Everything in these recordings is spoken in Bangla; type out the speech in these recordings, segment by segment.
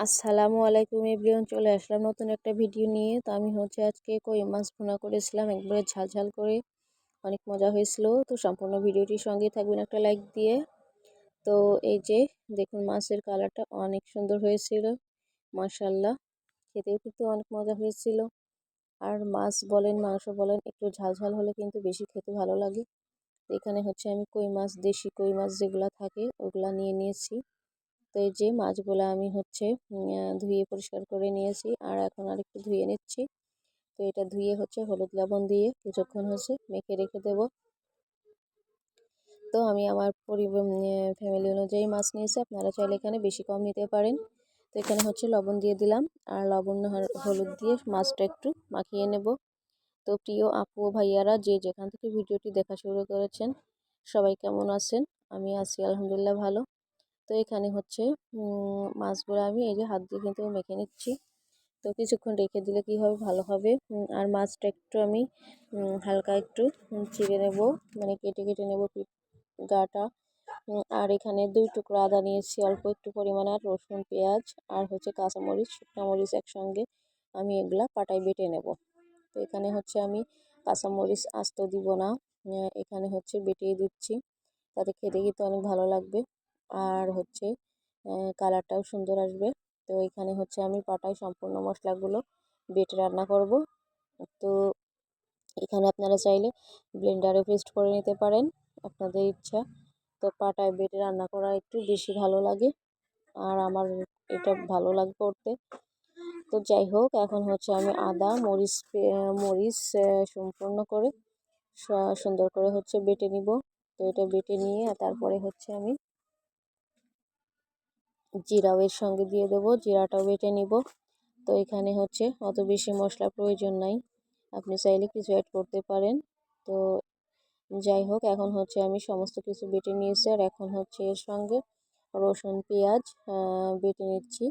আসসালামু আলাইকুম এভরিওয়ান, চলে আসলাম নতুন একটা ভিডিও নিয়ে। তো আমি হচ্ছে আজকে কই মাছ ভুনা করেছিলাম, একবারে ঝাল ঝাল করে। অনেক মজা হয়েছিল। তো সম্পূর্ণ ভিডিওটির সঙ্গে থাকবেন একটা লাইক দিয়ে। তো এই যে, দেখুন মাছের কালারটা অনেক সুন্দর হয়েছিল মাশাল্লাহ খেতেও কিন্তু অনেক মজা হয়েছিল। আর মাছ বলেন, মাংস বলেন, একটু ঝাল ঝাল হলে কিন্তু বেশি খেতে ভালো লাগে। এখানে হচ্ছে আমি কই মাছ, দেশি কই মাছ যেগুলো থাকে, ওগুলা নিয়ে নিয়েছি। এই যে মাছগুলো আমি হচ্ছে ধুয়ে পরিষ্কার করে নিয়েছি। আর এখন আর একটু ধুয়ে নিচ্ছি। তো এটা ধুয়ে হচ্ছে হলুদ লবণ দিয়ে কিছুক্ষণ হচ্ছে মেখে রেখে দেব। তো আমি আমার পরিবার ফ্যামিলি অনুযায়ী মাছ নিয়েছি। আপনারা চাইলে এখানে বেশি কম নিতে পারেন। তো এখানে হচ্ছে লবণ দিয়ে দিলাম। আর লবণ হলুদ দিয়ে মাছটা একটু মাখিয়ে নেব। তো প্রিয় আপু ভাইয়ারা, যে যেখান থেকে ভিডিওটি দেখা শুরু করেছেন, সবাই কেমন আছেন? আমি আছি আলহামদুলিল্লাহ ভালো। তো এখানে হচ্ছে মাছগুলো আমি এই যে হাত দিয়ে কিন্তু মেখে নিচ্ছি। তো কিছুক্ষণ রেখে দিলে কি হবে? ভালো হবে। আর মাছটা একটু আমি হালকা একটু চিড়ে নেব মানে কেটে কেটে নেব গাটা। আর এখানে দুই টুকরো আদা নিয়েছি, অল্প একটু পরিমাণে, আর রসুন, পেঁয়াজ, আর হচ্ছে কাঁচামরিচ মরিচ একসঙ্গে আমি এগুলা পাটায় বেটে নেব। তো এখানে হচ্ছে আমি কাঁচামরিচ আস্ত দিব না এখানে হচ্ছে বেটিয়ে দিচ্ছি। তাতে খেতে কিন্তু অনেক ভালো লাগবে। আর হচ্ছে কালারটাও সুন্দর আসবে। তো এখানে হচ্ছে আমি পাটায় সম্পূর্ণ মশলাগুলো বেটে রান্না করব। তো এখানে আপনারা চাইলে ব্লেন্ডারে পেস্ট করে নিতে পারেন, আপনাদের ইচ্ছা। তো পাটায় বেটে রান্না করা একটু বেশি ভালো লাগে, আর আমার এটা ভালো লাগে করতে। তো যাই হোক, এখন হচ্ছে আমি আদা, মরিচ মরিচ সম্পূর্ণ করে সুন্দর করে হচ্ছে বেটে নিব। তো এটা বেটে নিয়ে, তারপরে হচ্ছে আমি জিরাও এর সঙ্গে দিয়ে দেব, জিরাটাও বেটে নিব। তো এখানে হচ্ছে অত বেশি মশলা প্রয়োজন নাই। আপনি চাইলে কিছু অ্যাড করতে পারেন। তো যাই হোক, এখন হচ্ছে আমি সমস্ত কিছু বেটে নিয়েছি আর এখন হচ্ছে এর সঙ্গে রসুন, পেঁয়াজ বেটে নিচ্ছি।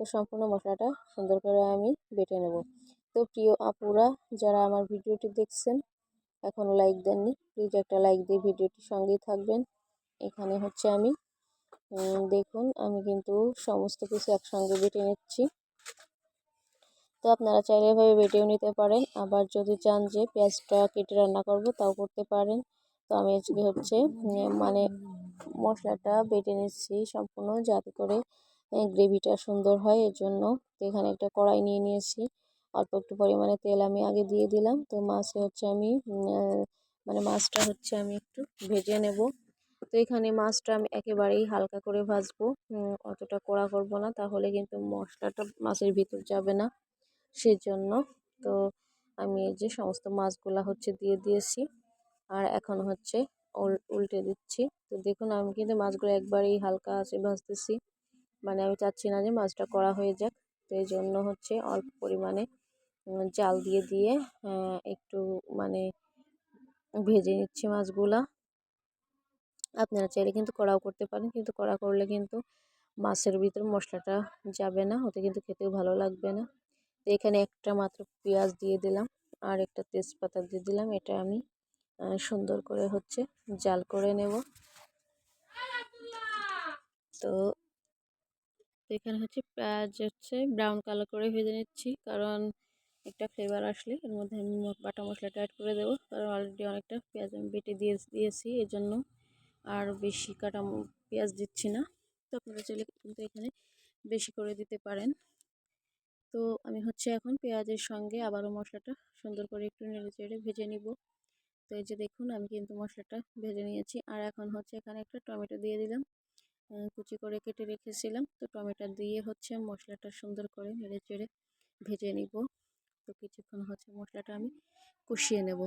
তো সম্পূর্ণ মশলাটা সুন্দর করে আমি বেটে নেব। তো প্রিয় আপুরা, যারা আমার ভিডিওটি দেখছেন এখনও লাইক দেননি প্লিজ একটা লাইক দিয়ে ভিডিওটির সঙ্গেই থাকবেন। এখানে হচ্ছে আমি দেখুন, আমি কিন্তু সমস্ত কিছু একসঙ্গে বেটে নিচ্ছি। তো আপনারা চাইলে এভাবে বেটেও নিতে পারেন। আবার যদি চান যে পেঁয়াজটা কেটে রান্না করব, তাও করতে পারেন। তো আমি আজকে হচ্ছে মানে মশলাটা বেটে নিচ্ছি সম্পূর্ণ যাতে করে গ্রেভিটা সুন্দর হয়। এর জন্য তো এখানে একটা কড়াই নিয়ে নিয়েছি। অল্প একটু পরিমাণে তেল আমি আগে দিয়ে দিলাম। তো মাছে হচ্ছে আমি মানে মাছটা হচ্ছে আমি একটু ভেজে নেব। তো এখানে মাছটা আমি একেবারেই হালকা করে ভাজবো। অতটা কড়া করব না, তাহলে কিন্তু মশলাটা মাছের ভিতর যাবে না সেজন্য। তো আমি এই যে সমস্ত মাছগুলা হচ্ছে দিয়ে দিয়েছি। আর এখন হচ্ছে উল্টে দিচ্ছি। তো দেখুন, আমি কিন্তু মাছগুলো একবারেই হালকা আছে ভাজতেছি। মানে আমি চাচ্ছি না যে মাছটা কড়া হয়ে যাক। তো এই জন্য হচ্ছে অল্প পরিমাণে জাল দিয়ে দিয়ে একটু মানে ভেজে নিচ্ছি মাছগুলা। আপনারা চাইলে কিন্তু কড়াও করতে পারেন। কিন্তু কড়া করলে কিন্তু মাছের ভিতর মশলাটা যাবে না, ওতে কিন্তু খেতেও ভালো লাগবে না। তো এখানে একটা মাত্র পেঁয়াজ দিয়ে দিলাম আর একটা তেজপাতা দিয়ে দিলাম। এটা আমি সুন্দর করে হচ্ছে জাল করে নেব। তো এখানে হচ্ছে পেঁয়াজ হচ্ছে ব্রাউন কালার করে ভেজে নিচ্ছি। কারণ একটা ফ্লেভার আসলে এর মধ্যে আমি বাটা মশলাটা অ্যাড করে দেবো। কারণ অলরেডি অনেকটা পেঁয়াজ আমি বেটে দিয়ে দিয়েছি, এজন্য আর বেশি কাটা পেঁয়াজ দিচ্ছি না। তো আপনারা চাইলে কিন্তু এখানে বেশি করে দিতে পারেন। তো আমি হচ্ছে এখন পেঁয়াজের সঙ্গে আবারও মশলাটা সুন্দর করে একটু নেড়ে চেড়ে ভেজে নিব। তো এই যে দেখুন, আমি কিন্তু মশলাটা ভেজে নিয়েছি। আর এখন হচ্ছে এখানে একটা টমেটো দিয়ে দিলাম। কুচি করে কেটে রেখেছিলাম। তো টমেটো দিয়ে হচ্ছে মশলাটা সুন্দর করে নেড়ে চেড়ে ভেজে নিব। তো কিছুক্ষণ হচ্ছে মশলাটা আমি কষিয়ে নেব।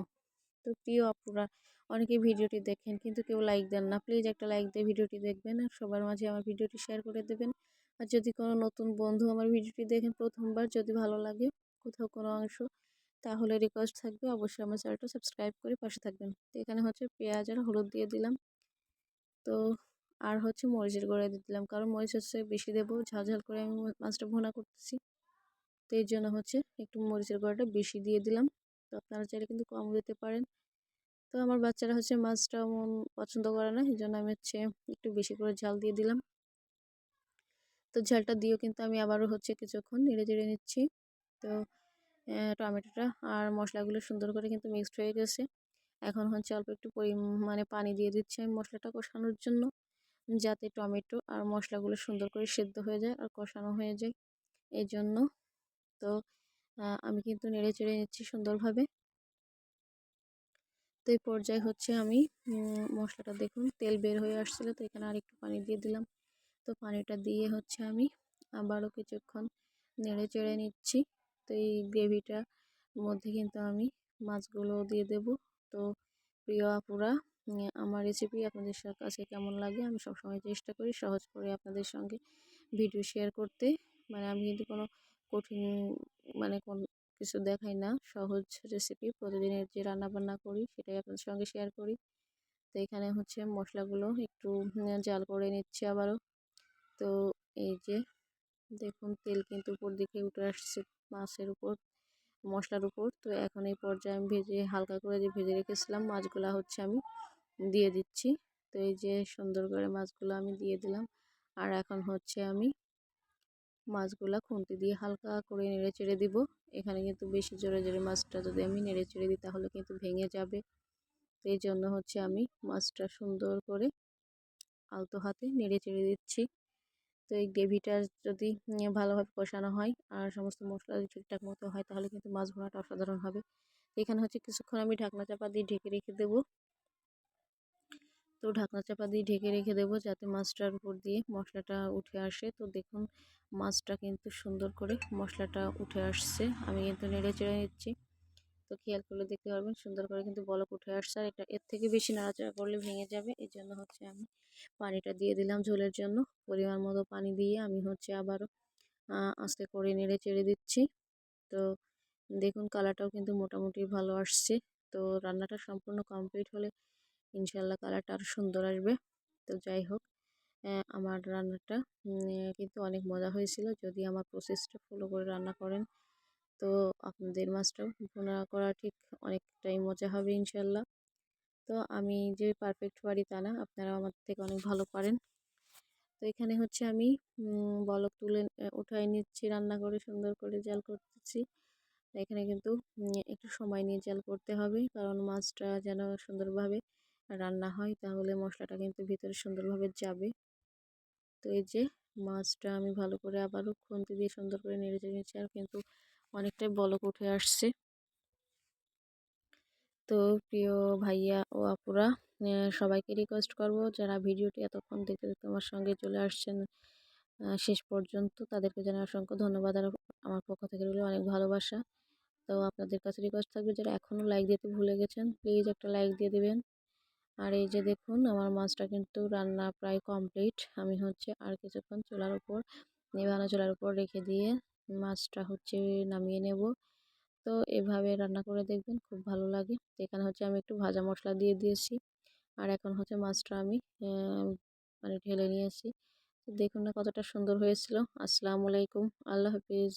তো প্রিয় আপুরা অনেকে ভিডিওটি দেখেন কিন্তু কেউ লাইক দেন না। প্লিজ একটা লাইক দিয়ে ভিডিওটি দেখবেন আর সবার মাঝে আমার ভিডিওটি শেয়ার করে দেবেন। আর যদি কোনো নতুন বন্ধু আমার ভিডিওটি দেখেন প্রথমবার যদি ভালো লাগে কোথাও কোনো অংশ, তাহলে রিকোয়েস্ট থাকবে। অবশ্যই আমার চ্যানেলটা সাবস্ক্রাইব করে পাশে থাকবেন। তো এখানে হচ্ছে পেঁয়াজ আর হলুদ দিয়ে দিলাম। তো আর হচ্ছে মরিচের গুঁড়া দিয়ে দিলাম। কারণ মরিচ হচ্ছে বেশি দেবো, ঝাল ঝাল করে আমি মাছটা ভোনা করতেছি। তো এই জন্য হচ্ছে একটু মরিচের গুঁড়াটা বেশি দিয়ে দিলাম। তো আপনারা চাইলে কিন্তু কম দিতে পারেন। তো আমার বাচ্চারা হচ্ছে মাছটা মন পছন্দ করে না এই জন্য আমি হচ্ছে একটু বেশি করে ঝাল দিয়ে দিলাম। তো ঝালটা দিয়েও কিন্তু আমি আবারও হচ্ছে কিছুক্ষণ নেড়ে চেড়ে নিচ্ছি। তো টমেটোটা আর মশলাগুলো সুন্দর করে কিন্তু মিক্সড হয়ে গেছে। এখন হচ্ছে অল্প একটু পরিমাণে পানি দিয়ে দিচ্ছি আমি মশলাটা কষানোর জন্য, যাতে টমেটো আর মশলাগুলো সুন্দর করে সেদ্ধ হয়ে যায় আর কষানো হয়ে যায়। এই জন্য তো আমি কিন্তু নেড়ে চেড়ে নিচ্ছি সুন্দরভাবে। এই পর্যায়ে হচ্ছে আমি মশলাটা দেখুন, তেল বের হয়ে আসছিল, তো এখানে আরেকটু পানি দিয়ে দিলাম। তো পানিটা দিয়ে হচ্ছে আমি আবারও কিছুক্ষণ নেড়ে চেড়ে নিচ্ছি। তো এই গ্রেভিটার মধ্যে কিন্তু আমি মাছগুলো দিয়ে দেব। তো প্রিয় আপুরা আমার রেসিপি আপনাদের কাছে কেমন লাগে আমি সবসময় চেষ্টা করি সহজ করে আপনাদের সঙ্গে ভিডিও শেয়ার করতে। মানে আমি কিন্তু কোনো কঠিন মানে কোন কিছু দেখাই না। সহজ রেসিপি প্রতিদিনের যে রান্না বান্না করি, সেটাই আপনাদের সঙ্গে শেয়ার করি। তো এখানে হচ্ছে মশলাগুলো একটু জাল করে নিচ্ছি আবারও। তো এই যে, দেখুন তেল কিন্তু উপর দিকে উঠে আসছে মাছের উপর, মশলার উপর। তো এখন এই পর্যায়ে আমি ভেজে, হালকা করে যে ভেজে রেখেছিলাম, মাছগুলা হচ্ছে আমি দিয়ে দিচ্ছি। তো এই যে সুন্দর করে মাছগুলো আমি দিয়ে দিলাম। আর এখন হচ্ছে আমি মাছগুলা খুন্তি দিয়ে হালকা করে নেড়ে চেড়ে দিব। এখানে কিন্তু বেশি জোরে জোরে মাছটা যদি আমি নেড়ে চেড়ে দিই, তাহলে কিন্তু ভেঙে যাবে। এই জন্য হচ্ছে আমি মাছটা সুন্দর করে আলতো হাতে নেড়ে চেড়ে দিচ্ছি। তো এই গ্রেভিটা যদি ভালোভাবে কষানো হয় আর সমস্ত মশলা ঠিকঠাক মতো হয়, তাহলে কিন্তু মাছ ভোনাটা অসাধারণ হবে। এখানে হচ্ছে কিছুক্ষণ আমি ঢাকনা চাপা দিয়ে ঢেকে রেখে দেবো। তো ঢাকনা চাপা দিয়ে ঢেকে রেখে দেবো যাতে মাছটার উপর দিয়ে মশলাটা উঠে আসে। তো দেখুন, মাছটা কিন্তু সুন্দর করে মশলাটা উঠে আসছে। আমি কিন্তু নেড়ে চেড়ে নিচ্ছি। তো খেয়াল করলে দেখতে পারবেন, সুন্দর করে কিন্তু বলক উঠে আসছে। আর এটা, এর থেকে বেশি নাড়াচাড়া করলে ভেঙে যাবে। এই জন্য হচ্ছে আমি পানিটা দিয়ে দিলাম ঝোলের জন্য। পরিমাণ মতো পানি দিয়ে আমি হচ্ছে আবারও আস্তে করে নেড়ে চেড়ে দিচ্ছি। তো দেখুন, কালারটাও কিন্তু মোটামুটি ভালো আসছে। তো রান্নাটা সম্পূর্ণ কমপ্লিট হলে ইনশাল্লাহ কালারটা আরও সুন্দর আসবে। তো যাই হোক আমার রান্নাটা কিন্তু অনেক মজা হয়েছিল। যদি আমার প্রসেসটা ফলো করে রান্না করেন, তো আপনাদের মাছটাও ভুনা করা ঠিক অনেকটাই মজা হবে ইনশাল্লাহ। তো আমি যে পারফেক্ট পারি তা না আপনারা আমার থেকে অনেক ভালো পারেন। তো এখানে হচ্ছে আমি বলক তুলে উঠাই নিচ্ছি, রান্না করে সুন্দর করে জাল করতেছি। এখানে কিন্তু একটু সময় নিয়ে জাল করতে হবে, কারণ মাছটা যেন সুন্দরভাবে রান্না হয়, তাহলে মশলাটা কিন্তু ভিতরে সুন্দরভাবে যাবে। তো এই যে মাছটা আমি ভালো করে আবারও খুন্তি দিয়ে সুন্দর করে নেড়ে নিয়েছি আর কিন্তু অনেকটাই বলক উঠে আসছে। তো প্রিয় ভাইয়া ও আপুরা সবাইকে রিকোয়েস্ট করব যারা ভিডিওটি এতক্ষণ দেখতে দেখতে আমার সঙ্গে চলে আসছেন শেষ পর্যন্ত তাদেরকে জানাই অসংখ্য ধন্যবাদ। আর আমার পক্ষ থেকে রইল অনেক ভালোবাসা। তো আপনাদের কাছে রিকোয়েস্ট থাকবে যারা এখনও লাইক দিতে ভুলে গেছেন প্লিজ একটা লাইক দিয়ে দেবেন। আর এই যে দেখুন, আমার মাছটা কিন্তু রান্না প্রায় কমপ্লিট আমি হচ্ছে আর কিছুক্ষণ চুলার উপর, নেভানো চুলার উপর রেখে দিয়ে মাছটা হচ্ছে নামিয়ে নেব। তো এভাবে রান্না করে দেখবেন খুব ভালো লাগে। এখানে হচ্ছে আমি একটু ভাজা মশলা দিয়ে দিয়েছি। আর এখন হচ্ছে মাছটা আমি মানে ঢেলে নিয়েছি। দেখুন না কতটা সুন্দর হয়েছিল। আসসালামু আলাইকুম। আল্লাহ হাফিজ।